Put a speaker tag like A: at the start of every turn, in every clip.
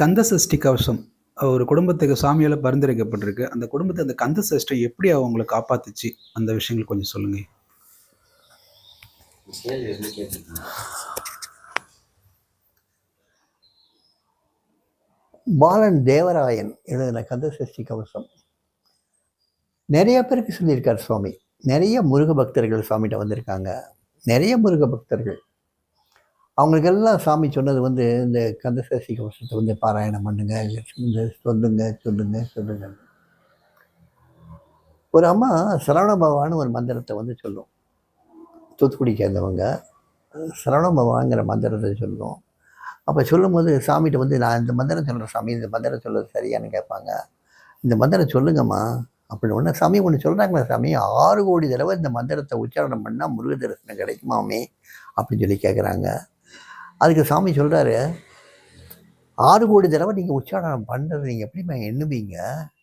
A: கந்த சஷ்டி கவசம் ஒரு குடும்பத்துக்கு சாமியால் பரிந்துரைக்கப்பட்டிருக்கு. அந்த குடும்பத்தை அந்த கந்த சஷ்டி எப்படி அவங்கள காப்பாத்துச்சு? அந்த விஷயங்கள் கொஞ்சம் சொல்லுங்க.
B: பாலன் தேவராயன் எழுதின கந்த சஷ்டி கவசம். நிறைய பேருக்கு சொல்லியிருக்கார் சுவாமி. நிறைய முருக பக்தர்கள் சுவாமிகிட்ட வந்திருக்காங்க. நிறைய முருக பக்தர்கள் அவங்களுக்கெல்லாம் சாமி சொன்னது வந்து இந்த கந்த கவசத்தை வந்து பாராயணம் பண்ணுங்க இந்த சொல்லுங்க சொல்லுங்க சொல்லுங்க. ஒரு அம்மா சரவண பவான்னு ஒரு மந்திரத்தை வந்து சொல்லும். தூத்துக்குடி சேர்ந்தவங்க சரவண பவாங்கிற மந்திரத்தை சொல்லும். அப்போ சொல்லும்போது சாமிகிட்ட வந்து நான் இந்த மந்திரம் சொல்கிறேன் சாமி இந்த மந்திரம் சொல்கிறது சரியான்னு கேட்பாங்க. இந்த மந்திரம் சொல்லுங்கம்மா. அப்படி ஒன்று சாமி ஒன்று சொல்கிறாங்களா சாமி ஆறு கோடி தடவை இந்த மந்திரத்தை உச்சாரணம் பண்ணால் முருக தரிசனம் கிடைக்குமாமே அப்படின்னு சொல்லி கேட்குறாங்க அதுக்கு சாமி சொல்கிறாரு ஆறு கோடி தடவை நீங்கள் உச்சாரணம் பண்ணுறது நீங்கள் எப்படிம்மா எண்ணுவீங்க?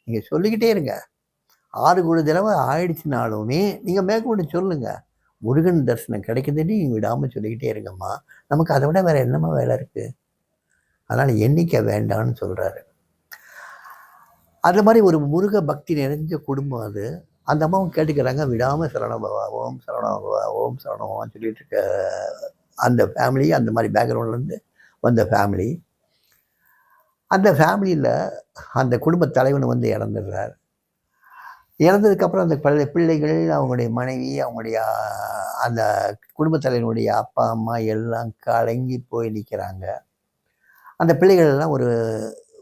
B: நீங்கள் சொல்லிக்கிட்டே இருங்க. ஆறு கோடி தடவை ஆயிடுச்சுனாலுமே நீங்கள் மேற்கொண்டு சொல்லுங்கள் முருகன் தரிசனம் கிடைக்குதுன்னு நீங்கள் விடாமல் சொல்லிக்கிட்டே இருங்கம்மா. நமக்கு அதை விட வேறு என்னம்மா வேலை இருக்குது அதனால் எண்ணிக்கை வேண்டான்னு சொல்கிறாரு அது மாதிரி ஒரு முருக பக்தி நிறைஞ்ச குடும்பம் அது. அந்த அம்மாவும் கேட்டுக்கிறாங்க விடாமல் சரணபவா ஓம் சரணபவா ஓம் சரணபவான்னு சொல்லிட்டு இருக்க அந்த ஃபேமிலி அந்த மாதிரி பேக்ரவுண்ட்லேருந்து வந்த ஃபேமிலி அந்த ஃபேமிலியில் அந்த குடும்ப தலைவன் வந்து இறந்துடுறார். இறந்ததுக்கப்புறம் அந்த பழைய பிள்ளைகள் அவங்களுடைய மனைவி அவங்களுடைய அந்த குடும்பத் தலைவனுடைய அப்பா அம்மா எல்லாம் கலங்கி போய் நிற்கிறாங்க அந்த பிள்ளைகள் எல்லாம் ஒரு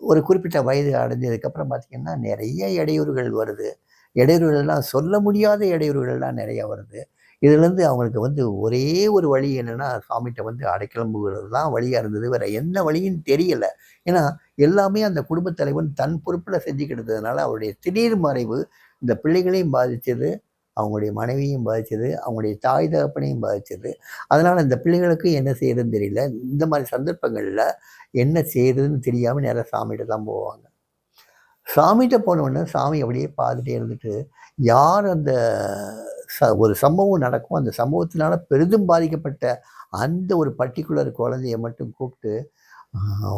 B: ஒரு குறிப்பிட்ட வயது அடைஞ்சதுக்கப்புறம் பார்த்திங்கன்னா நிறைய இடையூறுகள் வருது. இடையூறுகள்லாம் சொல்ல முடியாத இடையூறுகள்லாம் நிறையா வருது. இதுலேருந்து அவங்களுக்கு வந்து ஒரே ஒரு வழி என்னென்னா சாமிகிட்ட வந்து அடைக்கிளம்புகிறது தான் வழியாக இருந்தது. வேறு என்ன வழின்னு தெரியலை. ஏன்னா எல்லாமே அந்த குடும்பத் தலைவன் தன் பொறுப்பில் செஞ்சுக்கிட்டதுனால அவருடைய திடீர் மறைவு இந்த பிள்ளைகளையும் பாதித்தது அவங்களுடைய மனைவியும் பாதித்தது அவங்களுடைய தாய் தகப்பனையும் பாதித்தது அதனால் இந்த பிள்ளைகளுக்கு என்ன செய்யறதுன்னு தெரியல. இந்த மாதிரி சந்தர்ப்பங்களில் என்ன செய்யறதுன்னு தெரியாமல் நேராக சாமிகிட்ட தான் போவாங்க. சாமிகிட்ட போனோடனே சாமி அப்படியே பார்த்துட்டே இருந்துட்டு யார் அந்த ச ஒரு சம்பவம் நடக்கும். அந்த சம்பவத்தினால பெரிதும் பாதிக்கப்பட்ட அந்த ஒரு பர்டிகுலர் குழந்தைய மட்டும் கூப்பிட்டு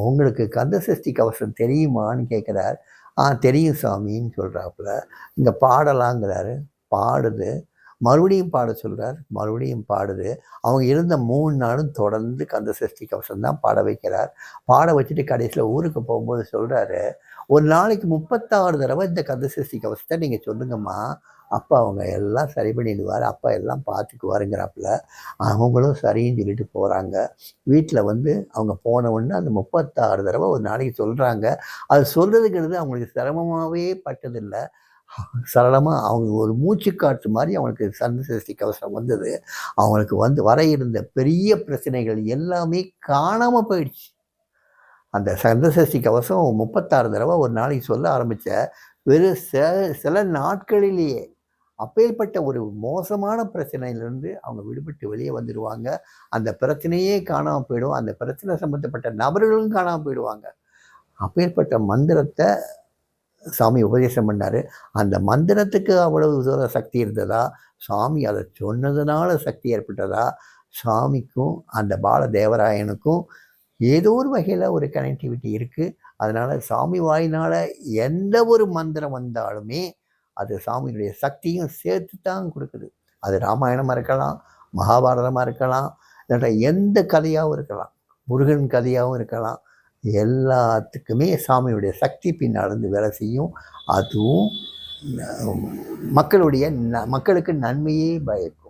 B: உங்களுக்கு கந்த சஷ்டி கவசம் தெரியுமான்னு கேட்குறார் ஆ தெரியும் சாமின்னு சொல்கிறாப்புல இங்கே பாடலாங்கிறாரு. பாடுது. மறுபடியும் பாட சொல்கிறார் மறுபடியும் பாடுது. அவங்க இருந்த மூணு நாளும் தொடர்ந்து கந்த சஷ்டி கவசம் தான் பாட வைக்கிறார். பாட வச்சுட்டு கடைசியில் ஊருக்கு போகும்போது சொல்கிறாரு ஒரு நாளைக்கு முப்பத்தாறு தடவை இந்த கந்த சஷ்டி கவசத்தை நீங்கள் சொல்லுங்கம்மா. அப்பா அவங்க எல்லாம் சரி பண்ணிடுவார். அப்பா எல்லாம் பார்த்துக்குவாருங்கிறாப்புல அவங்களும் சரின்னு சொல்லிட்டு போகிறாங்க வீட்டில் வந்து அவங்க போன உடனே அந்த முப்பத்தாறு தடவை ஒரு நாளைக்கு சொல்கிறாங்க அது சொல்கிறதுங்கிறது அவங்களுக்கு சிரமமாகவே பட்டதில்லை. சரளமாக அவங்க ஒரு மூச்சு காற்று மாதிரி அவங்களுக்கு சந்த சஷ்டி கவசம் வந்தது. அவங்களுக்கு வந்து வர இருந்த பெரிய பிரச்சனைகள் எல்லாமே காணாமல் போயிடுச்சு. அந்த சந்த சஷ்டி கவசம் முப்பத்தாறு தடவை ஒரு நாளைக்கு சொல்ல ஆரம்பித்த வெறும் சில சில நாட்களிலேயே அப்பேற்பட்ட ஒரு மோசமான பிரச்சனையிலேருந்து அவங்க விடுபட்டு வெளியே வந்துடுவாங்க அந்த பிரச்சனையே காணாமல் போயிடும். அந்த பிரச்சனை சம்மந்தப்பட்ட நபர்களும் காணாமல் போயிடுவாங்க. அப்பேற்பட்ட மந்திரத்தை சாமி உபதேசம் பண்ணார். அந்த மந்திரத்துக்கு அவ்வளவு தூர சக்தி இருந்ததா? சாமி அதை சொன்னதுனால சக்தி ஏற்பட்டதா? சாமிக்கும் அந்த பால தேவராயனுக்கும் ஏதோ ஒரு வகையில் ஒரு கனெக்டிவிட்டி இருக்குது அதனால் சாமி வாயினால் எந்த ஒரு மந்திரம் வந்தாலுமே அது சாமியுடைய சக்தியும் சேர்த்து தான் கொடுக்குது. அது ராமாயணமாக இருக்கலாம் மகாபாரதமாக இருக்கலாம் இல்லாட்டா எந்த கதையாகவும் இருக்கலாம். முருகன் கதையாகவும் இருக்கலாம். எல்லாத்துக்குமே சாமியுடைய சக்தி பின்னடந்து வேலை செய்யும். அதுவும் மக்களுடைய ந மக்களுக்கு நன்மையே பயக்கும்.